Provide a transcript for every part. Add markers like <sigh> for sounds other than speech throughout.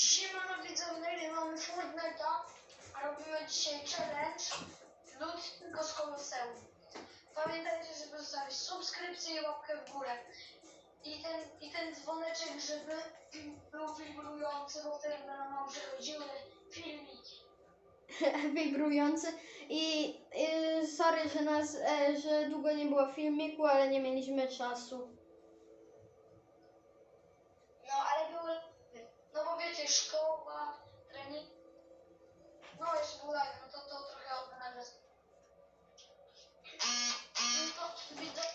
Siemano widzowie, mamy Fortnite'a, a robimy dzisiaj challenge lód tylko z koloseum. Pamiętajcie, żeby zostawić subskrypcję i łapkę w górę. I ten, I ten dzwoneczek, żeby <clears throat> był wibrujący, bo wtedy będą nam przychodziły filmiki. <laughs> wibrujący i y, sorry, że nas, e, że długo nie było filmiku, ale nie mieliśmy czasu. No ale były, no bo wiecie, szkoła, trening. No jeszcze był live, no to, to trochę odnawiam. No to widzowie,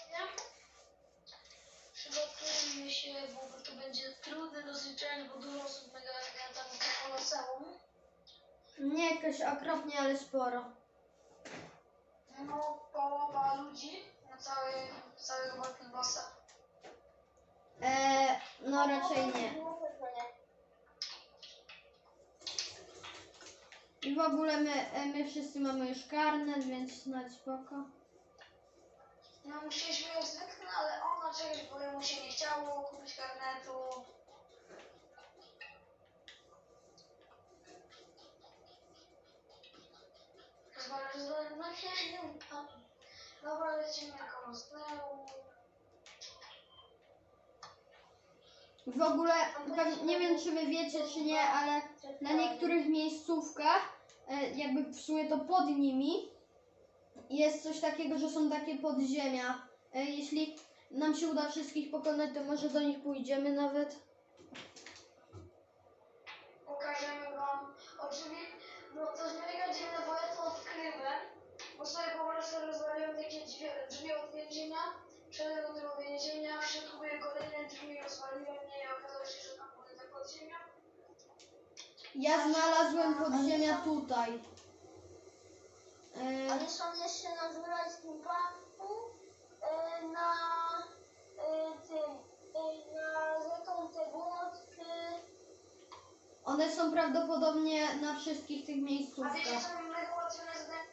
przygotujmy się, bo to będzie trudny dosyć challenge, bo dużo osób mega tam to koloseum. Nie jakoś okropnie, ale sporo. No połowa ludzi na cały, całego Battle Bossa. E, no raczej nie. I w ogóle my, e, my wszyscy mamy już karnet, więc znać spoko. No musieliśmy ją zwykle, ale ona czegoś, bo mu się nie chciało kupić karnetu. Zależy na chwilę. Dobra, lecimy na kolosneum. W ogóle, nie wiem czy wy wiecie czy nie, ale na niektórych miejscówkach, jakby w sumie to pod nimi, jest coś takiego, że są takie podziemia. E, Jeśli nam się uda wszystkich pokonać, to może do nich pójdziemy nawet. Pokażemy wam oczywiście, to jest mega dziwne, bo ja to odkryłem, bo sobie po prostu rozwaliłem takie drzwi, drzwi od więzienia, wszedłem do tego więzienia, w środku były kolejne drzwi, rozwaliłem je i okazało się, że tam były te podziemia. Ja znalazłem podziemia tutaj. E, Oni są jeszcze na Żurajskim Parku, e, na e, tym, e, na rzeką te głodki. One są prawdopodobnie na wszystkich tych A wiecie miejscówkach. co mi zadanie?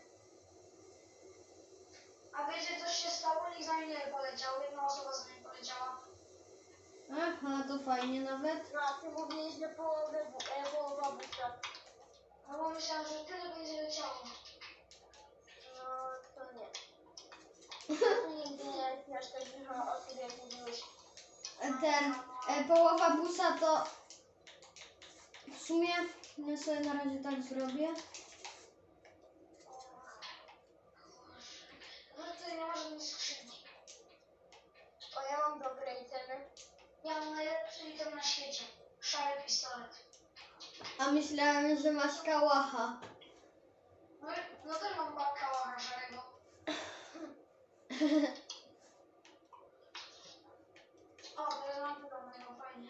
A wiecie co się stało? Nikt za mnie nie poleciał, jedna osoba mnie poleciała. Aha, to fajnie nawet. No a ty mówiłeś, że połowę, bu- e, połowa buta. No bo myślałam, że tyle będzie leciało. No to nie. Ty nigdy nie masz tak dużo osób, jak mówiłeś. E, Ten, e, połowa busa to w sumie, ja sobie na razie tak zrobię. No tutaj nie ma żadnej skrzynki. O, ja mam dobre itemy. Ja mam najlepszy item na świecie. Szary pistolet. A myślałem, że masz kałacha. No, no też mam bakała szarego. <laughs> O, teraz mam podobnego, fajnie.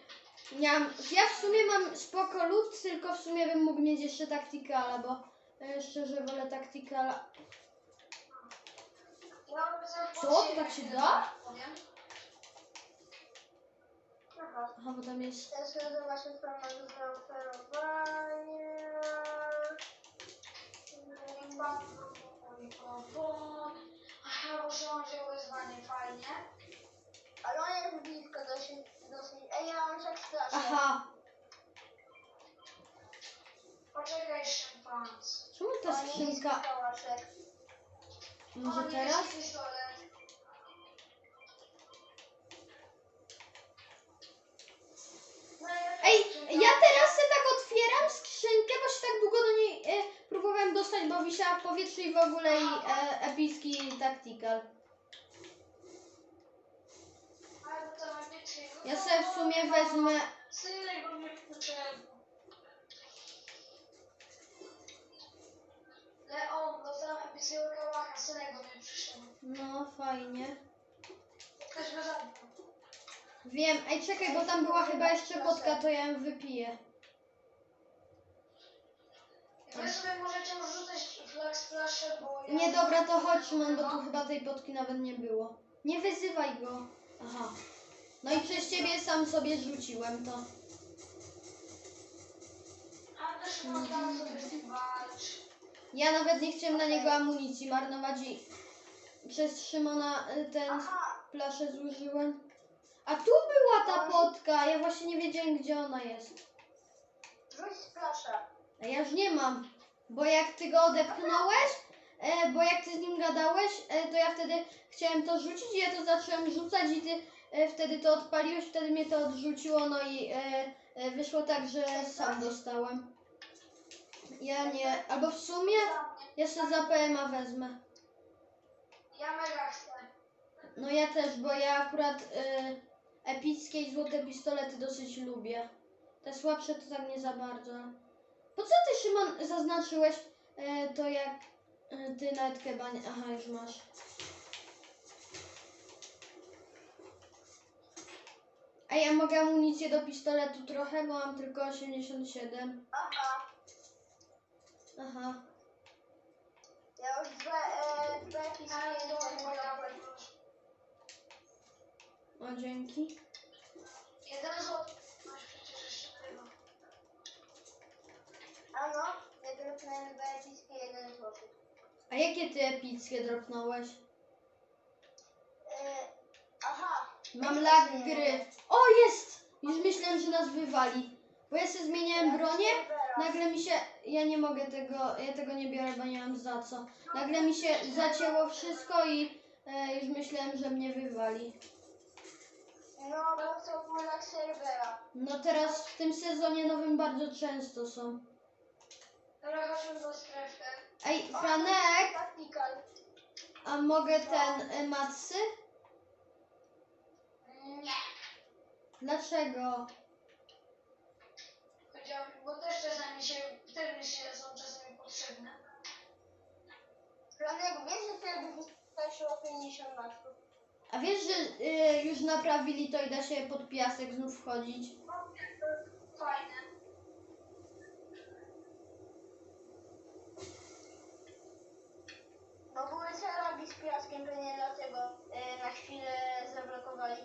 Ja, ja w sumie mam spoko lód, tylko w sumie bym mógł mieć jeszcze taktikala, bo e, szczerze wolę taktikala. Co? siebie, Tak się da? Aha. Bo tam jest... Teraz zobaczmy, co mam do Aha, bo że on wziął wyzwanie, fajnie. Ale on jest blisko dosyć. dosyć. Ej, ja mam tak strasznie. Aha, Poczekaj, szympans. czemu ta skrzynka... Może O, teraz? niebieski pistolet. No, ja Ej, ja teraz se tak otwieram skrzynkę, bo się tak długo do niej e, próbowałem dostać, bo wisiała w powietrzu i w ogóle i e, epicki jego- Ja sobie w sumie wezmę... Leon, dostałem epickiego kałacha, synek do mnie przyszedł. No, fajnie. Ktoś go zabił. Wiem, ej czekaj, bo tam była chyba jeszcze potka, to ja ją wypiję. Wy sobie możecie rzucać flag splasze, bo ja... Nie, dobra, to chodź Szymon, bo tu chyba tej potki nawet nie było. Nie wyzywaj go. Aha. No i przez ciebie sam sobie rzuciłem to. A też można sobie walczyć. Ja nawet nie chciałem na niego amunicji marnować i przez Szymona y, ten Aha, plaszę zużyłem. A tu była ta potka, ja właśnie nie wiedziałem gdzie ona jest. Rzuć. A ja już nie mam, bo jak ty go odepchnąłeś, e, bo jak ty z nim gadałeś, e, to ja wtedy chciałem to rzucić i ja to zacząłem rzucać i ty e, wtedy to odpaliłeś, wtedy mnie to odrzuciło, no i e, e, wyszło tak, że sam dostałem. Ja nie, albo w sumie jeszcze za PMA wezmę. Ja mega chcę. No ja też, bo ja akurat e, epickie i złote pistolety dosyć lubię. Te słabsze to tak nie za bardzo. Po co ty Szymon zaznaczyłeś e, to jak e, ty nawet chyba nie... Aha, już masz. A ja mogę amunicję do pistoletu trochę, bo mam tylko 87. Aha. Aha. Ja już dwa, e, dwa moja mogę O, dzięki. Jeden złoty. Masz przecież jeszcze tego. Ano, ja dropnąłem jeden złoty. A jakie ty epickie dropnąłeś? E, aha. Mam lag gry. O, jest! Już myślałem, że nas wywali. Bo ja sobie zmieniałem bronię, nagle mi się... Ja nie mogę tego... Ja tego nie biorę, bo nie mam za co. Nagle mi się zacięło wszystko i e, już myślałem, że mnie wywali. No, bo to był lag serwera. No teraz w tym sezonie nowym bardzo często są. Dobra, chodźmy do strefy. Ej, Franek, a mogę ten e, matsy? Nie. Dlaczego? Powiedziałam, bo też czasami się, mi się są czasami potrzebne. Franek, wiesz, że wtedy wystarczy o 50 metrów. A wiesz, że e, już naprawili to i da się pod piasek znów wchodzić? Fajne. No były seragi z piaskiem, to nie dlatego e, na chwilę zablokowali.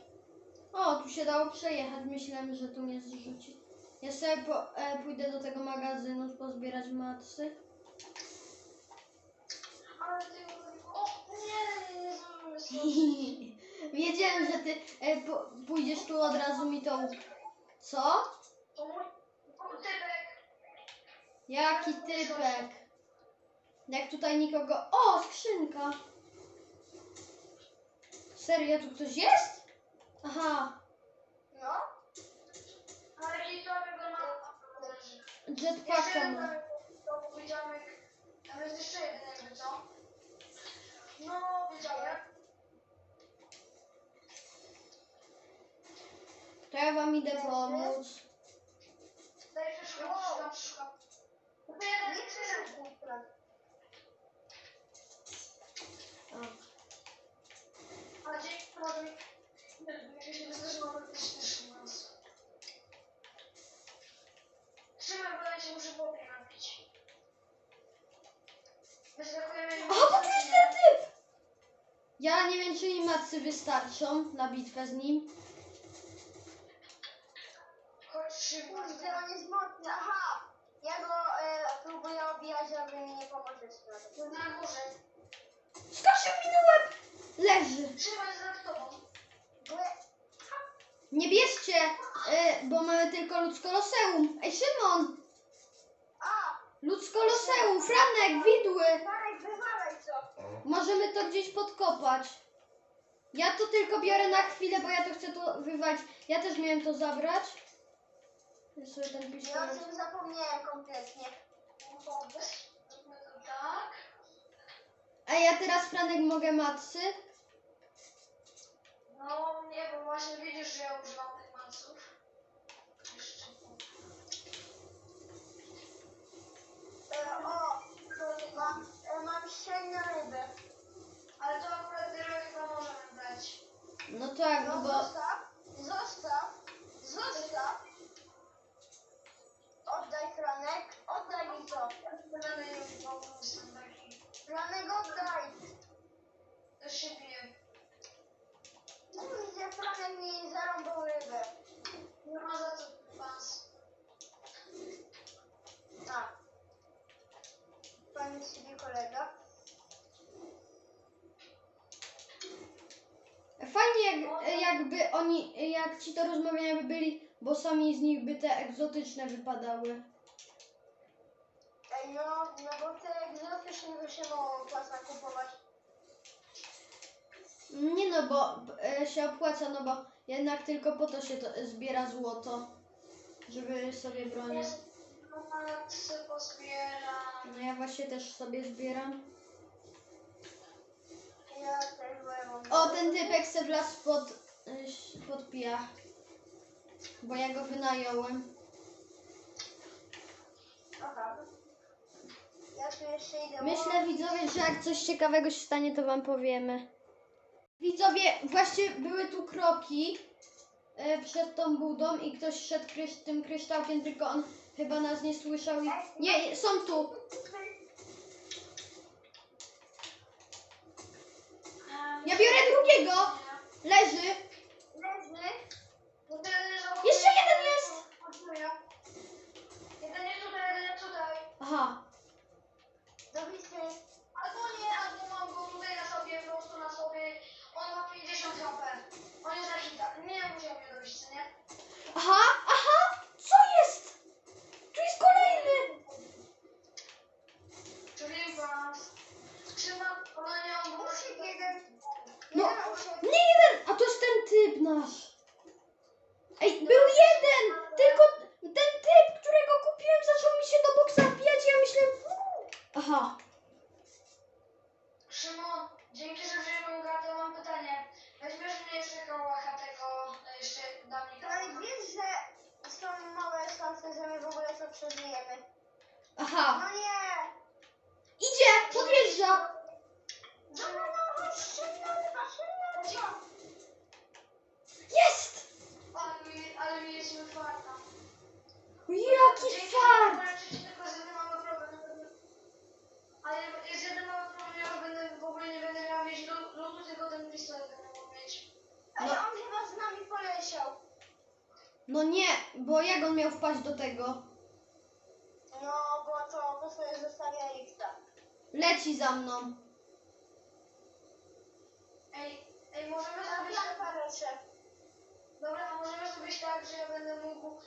O, tu się dało przejechać. Myślałem, że tu mnie zrzuci. Ja sobie po, e, pójdę do tego magazynu pozbierać matsy. O, nie, nie, nie. Wiedziałem, że ty e, po, pójdziesz tu od razu mi. Co? To typek. Jaki typek? Jak tutaj nikogo... O, skrzynka! Serio, tu ktoś jest? Aha, No, Ale jaki to ma... Jeszcze jetpacka jeden ma. to. Tam jest jeszcze jeden jakby, co? No, wiedziałem. To ja wam idę pomóc. Wystarczą na bitwę z nim. Chodź szybko. Kurde, on jest mocny. Aha! Ja go e, próbuję obijać, ale wy mi nie pomożesz. Tu na górze. Skoczył mi na łeb! Leży. Trzymaj za tobą. Bo ja, Nie bierzcie, y, bo mamy tylko ludzkoloseum. Ej, Szymon! a! Ludzkoloseum, Franek, widły! Wywalaj co? Możemy to gdzieś podkopać. Ja to tylko biorę na chwilę, bo ja to chcę to wywalić. Ja też miałem to zabrać. Ja sobie ten Ja o pistolet. tym zapomniałem kompletnie. Tak. A ja teraz, Franek, mogę matsy? No nie, bo właśnie widzisz, że ja używam tych maców. Jeszcze. E, o! Mam, e, mam średnią rybę. Ale to akurat tyle chyba możemy brać. No tak, no bo... zostaw, zostaw, zostaw. Oddaj mi to. Będę już pomysł na taki. Franek, oddaj. Też się bije. Kurde, Franek mi zarąbał rybę. Nie ma za co pas. A. Pan siebie kolega. Fajnie jak, jakby oni, jak ci to rozmawiania by byli, bo sami z nich by te egzotyczne wypadały. No, no bo te egzotyczne się mogą opłaca kupować. Nie no, bo e, się opłaca, no bo jednak tylko po to się to, zbiera złoto, żeby sobie bronić. No ja właśnie też sobie zbieram. Ja też byłem. O, ten typek se wlazł pod, ś- pod piach. Bo ja go wynająłem. Aha. Ja tu jeszcze idę. Myślę widzowie, że jak coś ciekawego się stanie, to wam powiemy. Widzowie, właśnie były tu kroki e, przed tą budą i ktoś szedł krysz, tym kryształkiem, tylko on chyba nas nie słyszał i... Nie, są tu! Ja biorę drugiego! Leży. Jeszcze jeden jest! Jeden jest tutaj, jeden tutaj. Aha, Dobity. Albo nie, albo mam go tutaj na sobie, po prostu na sobie. On ma 50 HP. On jest na hita. Nie musiał mnie dobić, co nie? aha, aha! Co jest? Tu jest kolejny! Czyli was. Trzymam, ale nie mam Usiek jeden. No, Jeden usiek. nie jeden! A to jest ten typ nasz! Ej, był jeden! Tylko ten typ, którego kupiłem, zaczął mi się do boksa wbijać i ja myślałem... Aha, Szymon, dzięki, że wziąłem kartę, mam pytanie. Weźmiesz mnie jeszcze kołacha tego, e, jeszcze dam mi Ale kartę. wiesz, że są małe szanse, że my w ogóle to przeżyjemy. aha. No nie! Idzie, podjeżdża! Dobra, no chodź, szybko, szybko, szybko. Jest! Ale, mi- ale mieliśmy farta. Jaki Dzięki, fart! że walczycie, tylko z jednym mały problem. Ale jest jeden mały problem, ja będę, w ogóle nie będę miał mieć lu- lutu, tylko ten pistolet będę mógł mieć. Ale No. on chyba z nami poleciał. No nie, bo jak on miał wpaść do tego? No, bo to po sobie zostawia X-a. Leci za mną. Ej, ej, możemy zrobić tak, patrzę. dobra, a możemy zrobić tak, że ja będę mógł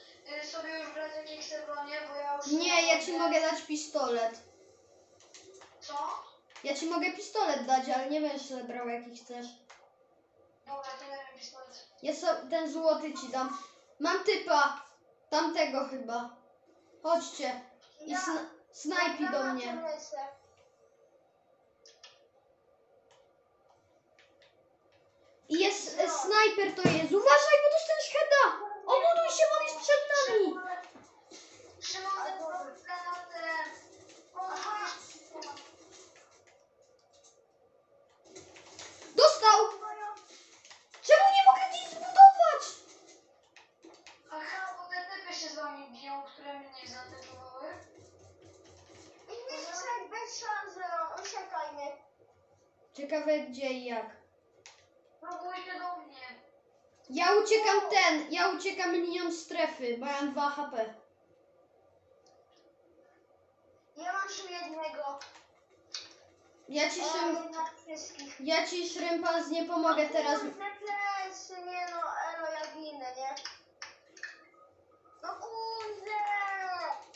y, sobie już brać jakieś bronie, bo ja już... Nie, ja ci mogę dać pistolet. Co? Ja ci mogę pistolet dać, ale nie będziesz brał jaki chcesz. Dobra, to daj mi pistolet. Ja so, ten złoty ci dam. Mam typa. Tamtego chyba. Chodźcie. I sna snajpi do mnie. I jest e, snajper to jest. Uważaj, bo dostaniesz heada. Obuduj się, bo on jest przed nami. Dostał. Czemu nie mogę nic zbudować? Aha, bo te typy się z wami biją, które mnie zaatakowały. I Witek, bez szans, Leon, uciekajmy. Ciekawe gdzie i jak. Próbujcie do mnie. Ja uciekam ten. Ja uciekam linią strefy, bo ja mam 2 HP. Ja mam tu jednego. Ja ci, wszystkich. ja ci szrympans nie pomogę teraz. Kurde, plecy, nie no, elo, ja ginę, nie? No kurde!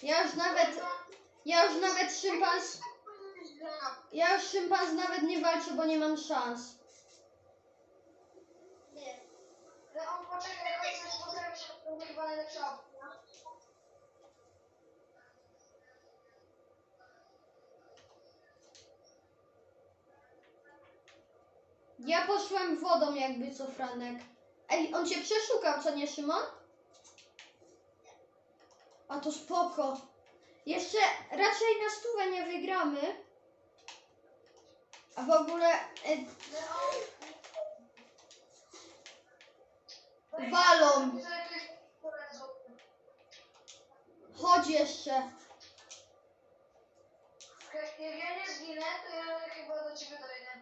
Ja już nawet, ja już nawet szympans, ja już szympans nawet nie walczę, bo nie mam szans. Nie. Leon, poczekaj, postaram się, to będzie chyba opcja. Ja poszłem wodą jakby co Franek. Ej, on cię przeszukał, co nie Szymon? A to spoko. Jeszcze raczej na stówę nie wygramy. A w ogóle e, chodź jeszcze. Jak ja nie zginę, to ja chyba do ciebie dojdę.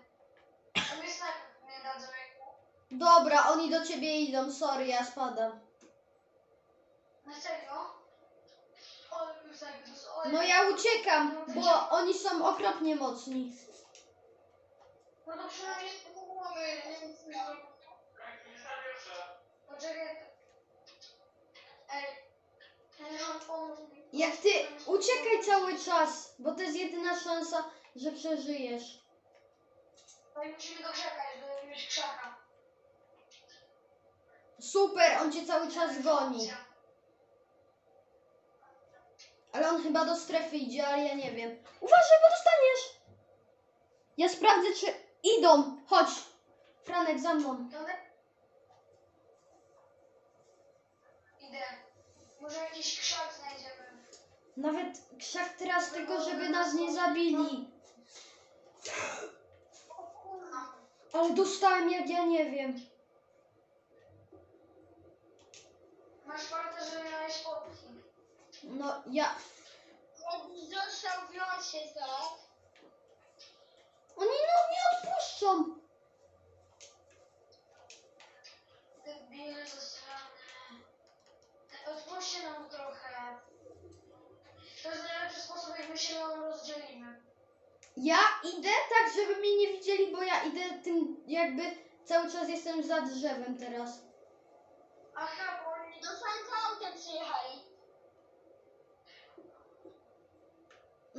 A mi snajper nie dadzą. Dobra, oni do ciebie idą, sorry, ja spadam. Na serio? Ale mi snajper to jest... No ja uciekam, bo oni są okropnie mocni. No to przynajmniej spróbujmy. Poczekaj. Ej. Leon, pomóż mi. Jak ty uciekaj cały czas, bo to jest jedyna szansa, że przeżyjesz. No i musimy go krzakać, do jakiegoś krzaka. Super, on cię cały czas goni. Ale on chyba do strefy idzie, ale ja nie wiem. Uważaj, bo dostaniesz! Ja sprawdzę, czy idą. Chodź. Franek, za mną. Tak. Idę. Może jakiś krzak znajdziemy. Nawet krzak teraz tylko, żeby nas nie zabili. O kurwa. Ale dostałem jak ja nie wiem. Masz farta, że miałeś potki. No ja... Został w losie, tak? Oni no nie odpuszczą. Debile zasrane. Odpuśćcie nam trochę. To jest najlepszy sposób, jak my się nam rozdzielimy. Ja idę tak, żeby mnie nie widzieli, bo ja idę tym jakby cały czas jestem za drzewem teraz. Aha, bo oni... Do Franka autem przyjechali.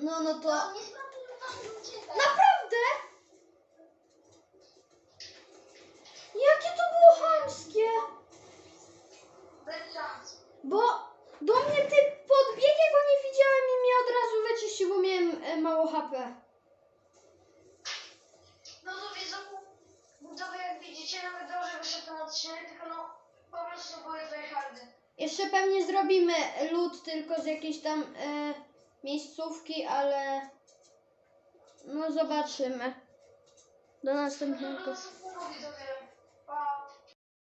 No, no To to... nie. Naprawdę? Jakie to było chamskie? Bo do mnie ty podbiegł, go nie widziałem i mnie od razu wyczyścił, bo miałem e, mało HP. No to widzą, widzowie, jak widzicie, nawet dobrze wyszedł ten odcinek, tylko no, po prostu były tryhardy. Jeszcze pewnie zrobimy lód tylko z jakiejś tam e, miejscówki, ale no zobaczymy. Do następnego.